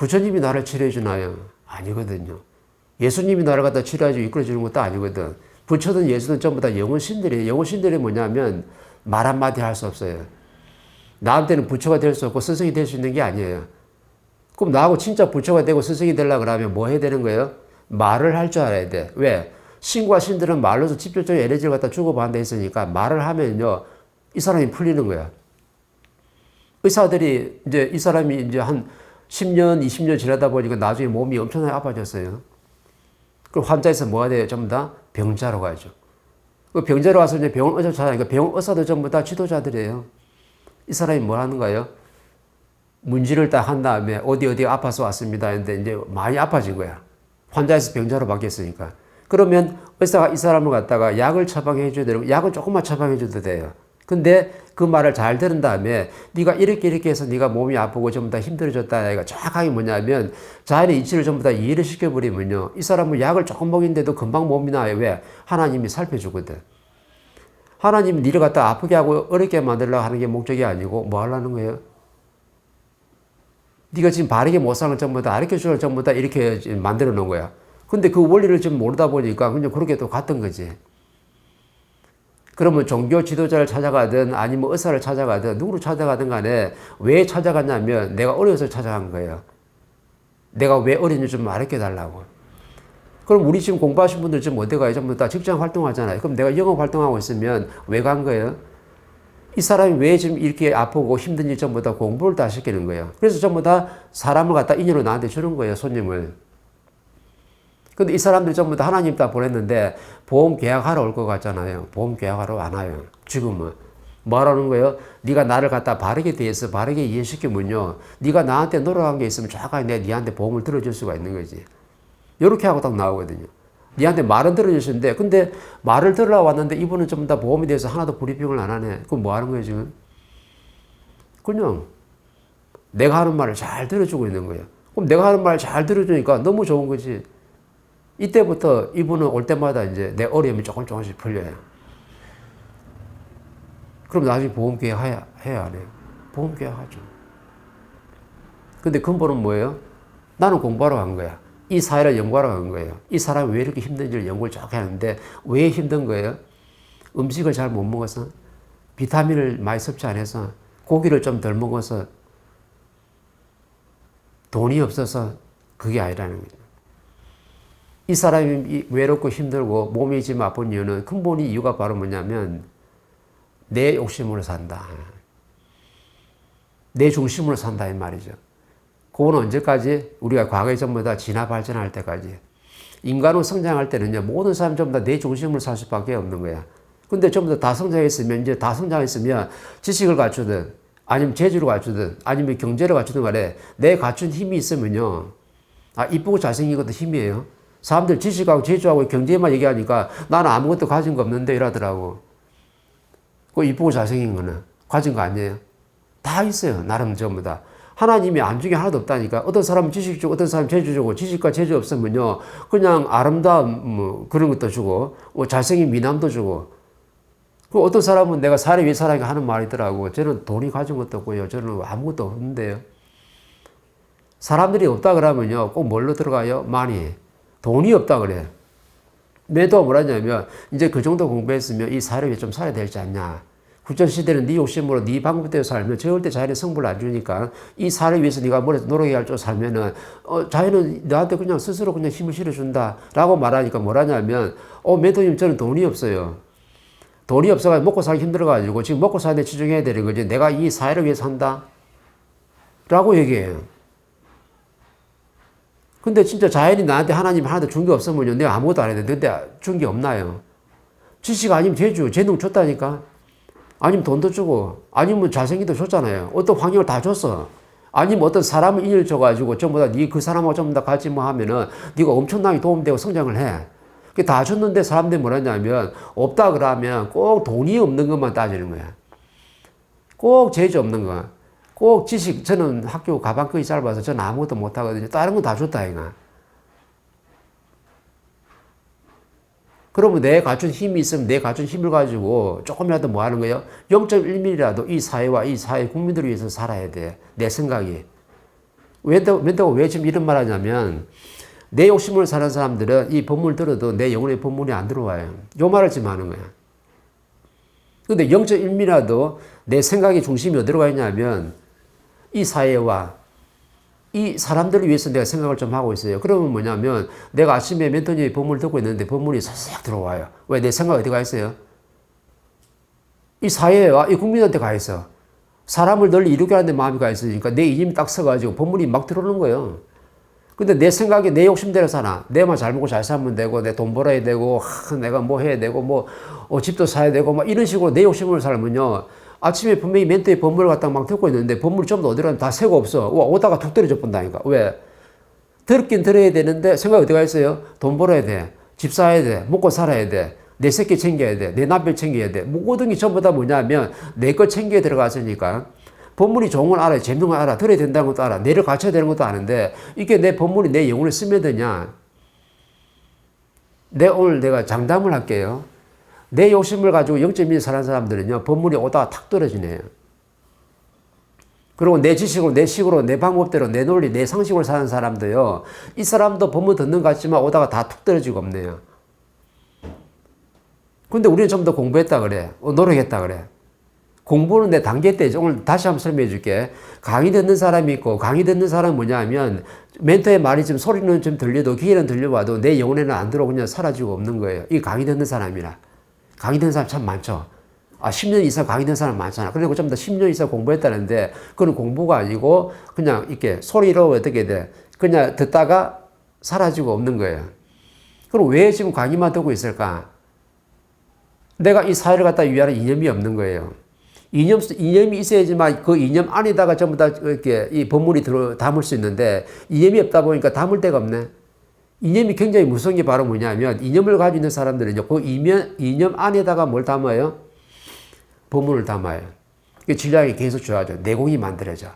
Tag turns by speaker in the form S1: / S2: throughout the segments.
S1: 부처님이 나를 치료해 주나요? 아니거든요. 예수님이 나를 갖다 치료해 이끌어 주는 것도 아니거든. 부처든 예수든 전부 다 영혼 신들이에요. 영혼 신들이 뭐냐면 말 한마디 할 수 없어요. 나한테는 부처가 될 수 없고 스승이 될 수 있는 게 아니에요. 그럼 나하고 진짜 부처가 되고 스승이 되려 그러면 뭐 해야 되는 거예요? 말을 할 줄 알아야 돼. 왜? 신과 신들은 말로서 직접적인 에너지를 갖다 주고받는다 했으니까 말을 하면요. 이 사람이 풀리는 거야. 의사들이 이제 이 사람이 이제 한 10년, 20년 지나다 보니까 나중에 몸이 엄청나게 아파졌어요. 그럼 환자에서 뭐가 돼요? 전부 다 병자로 가죠. 그 병자로 와서 이제 병원 의사 찾아니까 병원 의사도 전부 다 지도자들이에요. 이 사람이 뭐 하는 거예요? 문지를 딱 한 다음에 어디 어디 아파서 왔습니다. 했는데 이제 많이 아파진 거야. 환자에서 병자로 바뀌었으니까. 그러면 의사가 이 사람을 갖다가 약을 처방해 줘야 되는 약은 조금만 처방해 줘도 돼요. 근데 그 말을 잘 들은 다음에 네가 이렇게 이렇게 해서 네가 몸이 아프고 전부 다 힘들어졌다. 얘가 정확하게 뭐냐면 자연의 이치를 전부 다 이해를 시켜버리면요. 이 사람은 약을 조금 먹인데도 금방 몸이 나요. 왜? 하나님이 살펴주거든. 하나님이 니를 갖다 아프게 하고 어렵게 만들려고 하는 게 목적이 아니고 뭐 하려는 거예요? 네가 지금 바르게 못 사는 걸 전부 다 가르쳐 주는 전부 다 이렇게 만들어 놓은 거야. 근데 그 원리를 좀 모르다 보니까 그냥 그렇게 또 갔던 거지. 그러면 종교 지도자를 찾아가든 아니면 의사를 찾아가든 누구를 찾아가든 간에 왜 찾아갔냐면 내가 어려서 찾아간 거예요. 내가 왜 어린지 좀 말해 달라고. 그럼 우리 지금 공부하신 분들 지금 어디 가요? 전부 다 직장 활동하잖아요. 그럼 내가 영업 활동하고 있으면 왜 간 거예요? 이 사람이 왜 지금 이렇게 아프고 힘든지 전부 다 공부를 다 시키는 거예요. 그래서 전부 다 사람을 갖다 인연으로 나한테 주는 거예요, 손님을. 근데 이 사람들이 전부 다 하나님 다 보냈는데 보험 계약하러 올 것 같잖아요. 보험 계약하러 안 와요. 지금은. 뭐라는 거예요? 네가 나를 갖다 바르게 대해서 바르게 이해시키면요. 네가 나한테 노력한 게 있으면 정확하게 내가 네한테 보험을 들어줄 수가 있는 거지. 이렇게 하고 딱 나오거든요. 니한테 말은 들어주시는데, 근데 말을 들으러 왔는데 이분은 전부 다 보험에 대해서 하나도 브리핑을 안 하네. 그럼 뭐 하는 거예요, 지금? 그냥 내가 하는 말을 잘 들어주고 있는 거예요. 그럼 내가 하는 말 잘 들어주니까 너무 좋은 거지. 이때부터 이분은 올 때마다 이제 내 어려움이 조금 조금씩 풀려요. 그럼 나중에 보험 계약 해야, 해야 안 해요? 보험 계약 하죠. 근데 근본은 뭐예요? 나는 공부하러 간 거야. 이 사회를 연구하러 간 거예요. 이 사람이 왜 이렇게 힘든지를 연구를 쫙 하는데 왜 힘든 거예요? 음식을 잘 못 먹어서 비타민을 많이 섭취 안 해서 고기를 좀 덜 먹어서 돈이 없어서 그게 아니라는 거죠. 이 사람이 외롭고 힘들고 몸이 지금 아픈 이유는 근본이 이유가 바로 뭐냐면 내 욕심으로 산다. 내 중심으로 산다 이 말이죠. 그건 언제까지? 우리가 과거에 전부 다 진화 발전할 때까지. 인간은 성장할 때는요, 모든 사람 전부 다 내 중심으로 살 수밖에 없는 거야. 근데 전부 다, 다 성장했으면, 이제 다 성장했으면 지식을 갖추든, 아니면 재주를 갖추든, 아니면 경제를 갖추든 간에 내 갖춘 힘이 있으면요, 아, 이쁘고 잘생긴 것도 힘이에요. 사람들 지식하고 재주하고 경제만 얘기하니까 나는 아무것도 가진 거 없는데 이러더라고. 그 이쁘고 잘생긴 거는 가진 거 아니에요. 다 있어요. 나름 전부 다. 하나님이 안 주게 하나도 없다니까. 어떤 사람은 지식 주고, 어떤 사람은 재주 주고, 지식과 재주 없으면요, 그냥 아름다움, 뭐, 그런 것도 주고, 뭐 잘생긴 미남도 주고. 그 어떤 사람은 내가 살이 위 살아가 하는 말이더라고. 저는 돈이 가진 것도 없고요. 저는 아무것도 없는데요. 사람들이 없다 그러면요, 꼭 뭘로 들어가요? 많이. 돈이 없다 그래. 매도 뭐라냐면, 이제 그 정도 공부했으면 이 사회를 좀 살아야 되지 않냐. 국전시대는 네 욕심으로 네 방법대로 살면 절대 자연의 성불을 안 주니까 이 사를 위해서 네가 뭘 노력해야 할줄 살면은 어, 자연은 너한테 그냥 스스로 그냥 힘을 실어준다 라고 말하니까 뭐라냐면 어 매도님 저는 돈이 없어요 돈이 없어가지고 먹고 살기 힘들어가지고 지금 먹고 사는데 치중해야 되는 거지 내가 이 사회를 위해서 한다 라고 얘기해요 근데 진짜 자연이 나한테 하나님 하나도 준 게 없으면 내가 아무것도 안 했는데 근데 준 게 없나요 지식 아니면 재주 재능 줬다니까 아니면 돈도 주고, 아니면 잘생기도 줬잖아요. 어떤 환경을 다 줬어. 아니면 어떤 사람을 인을 줘가지고 전부 다 네 그 사람하고 전부 다 같이 뭐 하면은 네가 엄청나게 도움되고 성장을 해. 그게 다 줬는데 사람들이 뭐라냐면 없다 그러면 꼭 돈이 없는 것만 따지는 거야. 꼭 재주 없는 거. 꼭 지식, 저는 학교 가방끈이 짧아서 저는 아무것도 못하거든요. 다른 건 다 줬다, 이거. 그러면 내 갖춘 힘이 있으면 내 갖춘 힘을 가지고 조금이라도 뭐 하는 거예요? 0.1mm라도 이 사회와 이 사회 국민들을 위해서 살아야 돼. 내 생각이. 왠다고 왜 지금 이런 말 하냐면, 내 욕심을 사는 사람들은 이 본문을 들어도 내 영혼의 본문이 안 들어와요. 요 말을 지금 하는 거야. 근데 0.1미라도 내 생각의 중심이 어디로 가 있냐면, 이 사회와 이 사람들을 위해서 내가 생각을 좀 하고 있어요. 그러면 뭐냐면, 내가 아침에 멘토니의 본문을 듣고 있는데 본문이 살짝 들어와요. 왜? 내 생각 어디 가 있어요? 이 사회와 이 국민한테 가 있어. 사람을 널리 이루게 하는 데 마음이 가 있으니까 내 이념이 딱 서가지고 본문이 막 들어오는 거예요. 근데 내 생각에 내 욕심대로 사나. 내만 잘 먹고 잘 살면 되고, 내 돈 벌어야 되고, 하, 내가 뭐 해야 되고, 뭐, 어, 집도 사야 되고, 막 이런 식으로 내 욕심으로 살면요. 아침에 분명히 멘토의 본문을 갖다가 막 듣고 있는데, 본문이 좀 더 어디로 가면 다 새고 없어. 와, 오다가 툭 떨어져 본다니까. 왜? 들었긴 들어야 되는데, 생각 어디 가 있어요? 돈 벌어야 돼. 집 사야 돼. 먹고 살아야 돼. 내 새끼 챙겨야 돼. 내 남편 챙겨야 돼. 모든 게 전부 다 뭐냐면, 내 거 챙겨야 들어갔으니까. 본문이 좋은 걸 알아요. 재밌는 걸 알아. 들어야 된다는 것도 알아. 내를 갖춰야 되는 것도 아는데 이게 내 본문이 내 영혼을 스며드냐. 내 오늘 내가 장담을 할게요. 내 욕심을 가지고 0.1 사는 사람들은요. 본문이 오다가 탁 떨어지네요. 그리고 내 지식으로, 내 식으로, 내 방법대로, 내 논리, 내 상식으로 사는 사람도요. 이 사람도 본문 듣는 것 같지만 오다가 다 툭 떨어지고 없네요. 근데 우리는 좀 더 공부했다 그래. 어, 노력했다 그래. 공부는 내 단계 때 오늘 다시 한번 설명해 줄게. 강의 듣는 사람이 있고 강의 듣는 사람은 뭐냐 하면 멘토의 말이 좀 소리는 좀 들려도 귀에는 들려와도 내 영혼에는 안 들어오고 그냥 사라지고 없는 거예요. 이 강의 듣는 사람이라. 강의 듣는 사람 참 많죠. 아, 10년 이상 강의 듣는 사람 많잖아. 그리고 좀더 10년 이상 공부했다는데 그건 공부가 아니고 그냥 이렇게 소리로 어떻게 돼. 그냥 듣다가 사라지고 없는 거예요. 그럼 왜 지금 강의만 듣고 있을까? 내가 이 사회를 갖다 위하는 이념이 없는 거예요. 이념, 이념이 있어야지만 그 이념 안에다가 전부 다 이렇게 이 본문이 들어 담을 수 있는데 이념이 없다 보니까 담을 데가 없네. 이념이 굉장히 무서운 게 바로 뭐냐면 이념을 가지고 있는 사람들은요, 그 이념, 이념 안에다가 뭘 담아요? 본문을 담아요. 그 질량이 계속 좋아져. 내공이 만들어져.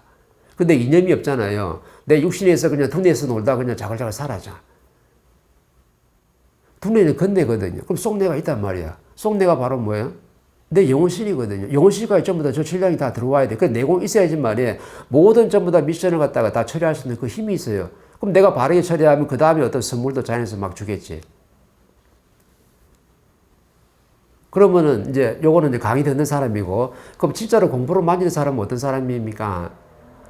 S1: 근데 이념이 없잖아요. 내 육신에서 그냥 두뇌에서 놀다 그냥 자글자글 사라져. 두뇌는 건네거든요. 그럼 속내가 있단 말이야. 속내가 바로 뭐예요? 내 영혼실이거든요. 영혼실까지 전부 다 저 질량이 다 들어와야 돼. 그 내공 있어야지 말이에요. 모든 전부 다 미션을 갖다가 다 처리할 수 있는 그 힘이 있어요. 그럼 내가 바르게 처리하면 그 다음에 어떤 선물도 자연에서 막 주겠지. 그러면은 이제 요거는 이제 강의 듣는 사람이고, 그럼 진짜로 공부를 만지는 사람은 어떤 사람입니까?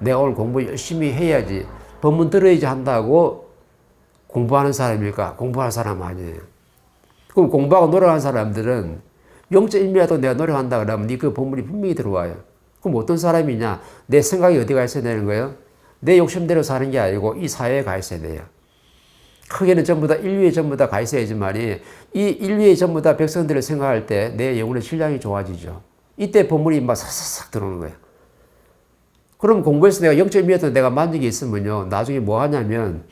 S1: 내가 오늘 공부 열심히 해야지. 법문 들어야지 한다고 공부하는 사람일까? 공부할 사람 아니에요. 그럼 공부하고 노력하는 사람들은 0.1미라도 내가 노력한다 그러면 네그 본문이 분명히 들어와요. 그럼 어떤 사람이냐? 내 생각이 어디가 있어야 되는 거예요? 내 욕심대로 사는 게 아니고 이 사회에 가 있어야 돼요. 크게는 전부 다 인류에 전부 다 가 있어야지만이 이 인류에 전부 다 백성들을 생각할 때 내 영혼의 질량이 좋아지죠. 이때 본문이 막 싹싹싹 들어오는 거예요. 그럼 공부해서 내가 0.1이었던 내가 게 있으면요. 나중에 뭐 하냐면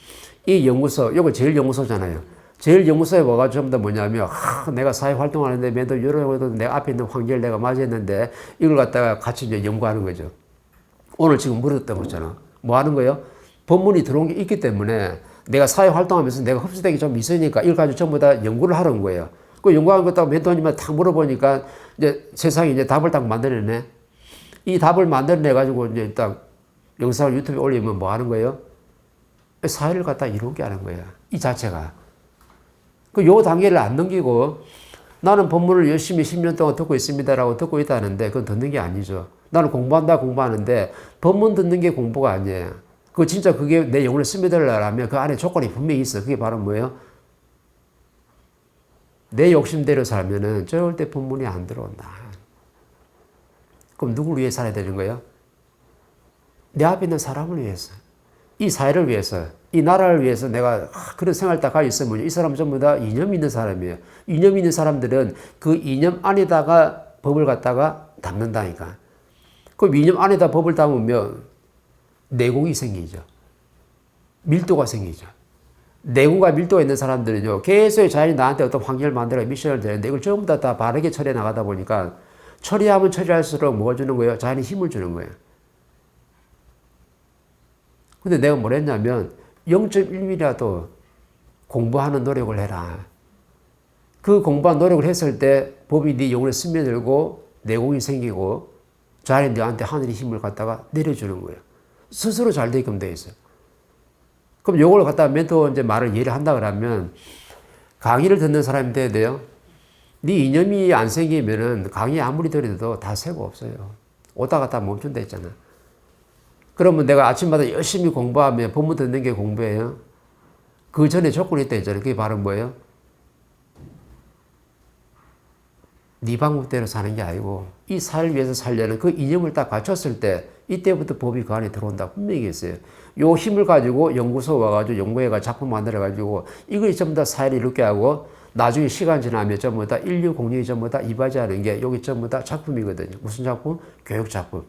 S1: 이 연구소, 이거 제일 연구소잖아요. 제일 연구소에 와가지고 전부 다 뭐냐면, 하, 내가 사회 활동하는데 맨날 여러 내 앞에 있는 환경을 내가 맞이했는데 이걸 갖다가 같이 이제 연구하는 거죠. 오늘 지금 물었던 거잖아. 뭐 하는 거예요? 본문이 들어온 게 있기 때문에 내가 사회 활동하면서 내가 흡수된 게 좀 있으니까 이걸 가지고 전부 다 연구를 하는 거예요. 그 연구하는 것도 멘토님한테 탁 물어보니까 이제 세상에 이제 답을 딱 만들어내. 이 답을 만들어내 가지고 이제 딱 영상을 유튜브에 올리면 뭐 하는 거예요? 사회를 갖다 이루게 하는 거예요. 이 자체가. 그 요 단계를 안 넘기고 나는 본문을 열심히 10년 동안 듣고 있습니다라고 듣고 있다는데 그건 듣는 게 아니죠. 나는 공부한다 공부하는데 본문 듣는 게 공부가 아니에요. 그 진짜 그게 내 영혼을 스며들려면 그 안에 조건이 분명히 있어. 그게 바로 뭐예요? 내 욕심대로 살면은 절대 본문이 안 들어온다. 그럼 누구를 위해 살아야 되는 거예요? 내 앞에 있는 사람을 위해서. 이 사회를 위해서, 이 나라를 위해서 내가 그런 딱 가지고 있으면 이 사람 전부 다 이념 있는 사람이에요. 이념 있는 사람들은 그 이념 안에다가 법을 갖다가 담는다니까. 그럼 이념 안에다 법을 담으면 내공이 생기죠. 밀도가 생기죠. 내공과 밀도가 있는 사람들은요, 계속 자연이 나한테 어떤 환경을 만들어 미션을 되는데 이걸 전부 다, 다 바르게 처리해 나가다 보니까 처리하면 처리할수록 뭐가 주는 거예요? 자연이 힘을 주는 거예요. 근데 내가 뭘 했냐면 0.1mm라도 공부하는 노력을 해라. 그 공부한 노력을 했을 때 법이 네 영혼에 스며들고 내공이 생기고 자연이 너한테 하늘의 힘을 갖다가 내려주는 거예요. 스스로 잘 되게끔 돼 있어요. 그럼 요걸 갖다 멘토 이제 말을 이해를 한다 그러면 강의를 듣는 사람이 돼야 돼요. 네 이념이 안 생기면은 강의 아무리 들어도 다 새고 없어요. 오다 갔다 멈춘다 했잖아. 그러면 내가 아침마다 열심히 공부하면 본문 듣는 게 공부예요. 그 전에 조건이 있다 했잖아요. 그게 바로 뭐예요? 네 방법대로 사는 게 아니고 이 사회를 위해서 살려는 그 이념을 딱 갖췄을 때 이때부터 법이 그 안에 들어온다 분명히 했어요. 요 힘을 가지고 연구소 와가지고 연구해가 작품 만들어가지고 이걸 전부 다 사회를 이롭게 하고 나중에 시간 지나면 전부 다 인류 공룡이 전부 다 이바지하는 게 여기 전부 다 작품이거든요. 무슨 작품? 교육 작품.